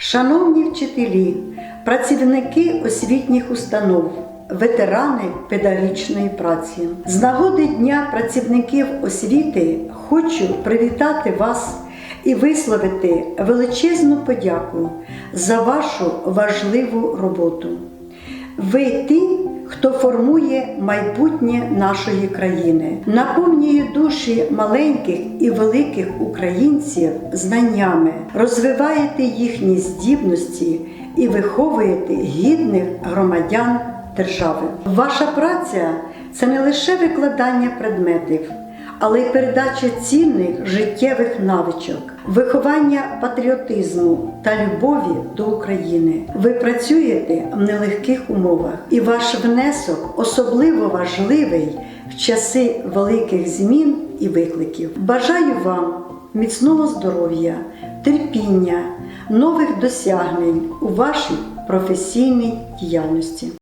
Шановні вчителі, працівники освітніх установ, ветерани педагогічної праці, з нагоди Дня працівників освіти хочу привітати вас і висловити величезну подяку за вашу важливу роботу. Ви ті, хто формує майбутнє нашої країни, наповнює душі маленьких і великих українців знаннями, розвиваєте їхні здібності і виховуєте гідних громадян держави. Ваша праця це не лише викладання предметів, але й передача цінних життєвих навичок, виховання патріотизму та любові до України. Ви працюєте в нелегких умовах, і ваш внесок особливо важливий в часи великих змін і викликів. Бажаю вам міцного здоров'я, терпіння, нових досягнень у вашій професійній діяльності.